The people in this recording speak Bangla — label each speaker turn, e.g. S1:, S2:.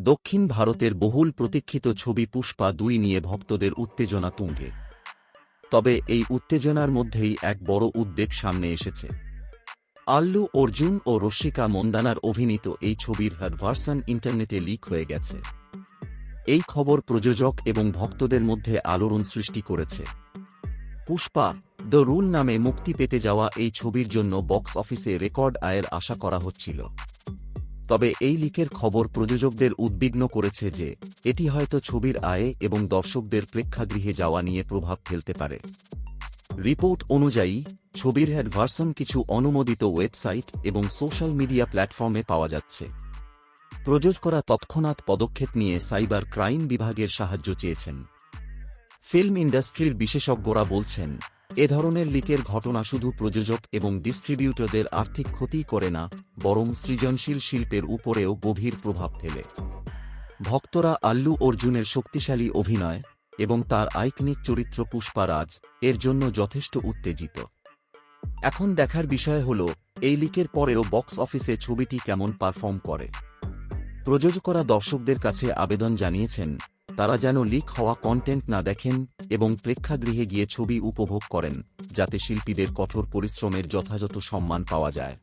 S1: দক্ষিণ ভারতের বহুল প্রতীক্ষিত ছবি পুষ্পা দুই নিয়ে ভক্তদের উত্তেজনা তুঙ্গে। তবে এই উত্তেজনার মধ্যেই এক বড় উদ্বেগ সামনে এসেছে। আল্লু, অর্জুন ও রশ্মিকা মন্দানার অভিনীত এই ছবির ভার্সন ইন্টারনেটে লিক হয়ে গেছে। এই খবর প্রযোজক এবং ভক্তদের মধ্যে আলোড়ন সৃষ্টি করেছে। পুষ্পা, দ্য রুল নামে মুক্তি পেতে যাওয়া এই ছবির জন্য বক্স অফিসে রেকর্ড আয়ের আশা করা হচ্ছিল। তবে এই লিকের খবর প্রযোজকদের উদ্বিগ্ন করেছে যে, এটি হয়তো ছবির আয়ে এবং দর্শকদের প্রেক্ষাগৃহে যাওয়া নিয়ে প্রভাব ফেলতে পারে। রিপোর্ট অনুযায়ী, ছবির হেড ভার্সন কিছু অনুমোদিত ওয়েবসাইট এবং সোশ্যাল মিডিয়া প্ল্যাটফর্মে পাওয়া যাচ্ছে। প্রযোজকরা তৎক্ষণাৎ পদক্ষেপ নিয়ে সাইবার ক্রাইম বিভাগের সাহায্য চেয়েছেন। ফিল্ম ইন্ডাস্ট্রির বিশেষজ্ঞরা বলছেন এ ধরনের লিকের ঘটনা শুধু প্রযোজক এবং ডিস্ট্রিবিউটরদের আর্থিক ক্ষতি করে না, বরং সৃজনশীল শিল্পের উপরেও গভীর প্রভাব ফেলে। ভক্তরা আল্লু অর্জুনের শক্তিশালী অভিনয় এবং তার আইকনিক চরিত্র পুষ্পারাজ এর জন্য যথেষ্ট উত্তেজিত। এখন দেখার বিষয় হল, এই লিকের পরেও বক্স অফিসে ছবিটি কেমন পারফর্ম করে। প্রযোজকরা দর্শকদের কাছে আবেদন জানিয়েছেন তারা যেন লিক হওয়া কন্টেন্ট না দেখেন এবং প্রেক্ষাগৃহে গিয়ে ছবি উপভোগ করেন, যাতে শিল্পীদের কঠোর পরিশ্রমের যথাযথ সম্মান পাওয়া যায়।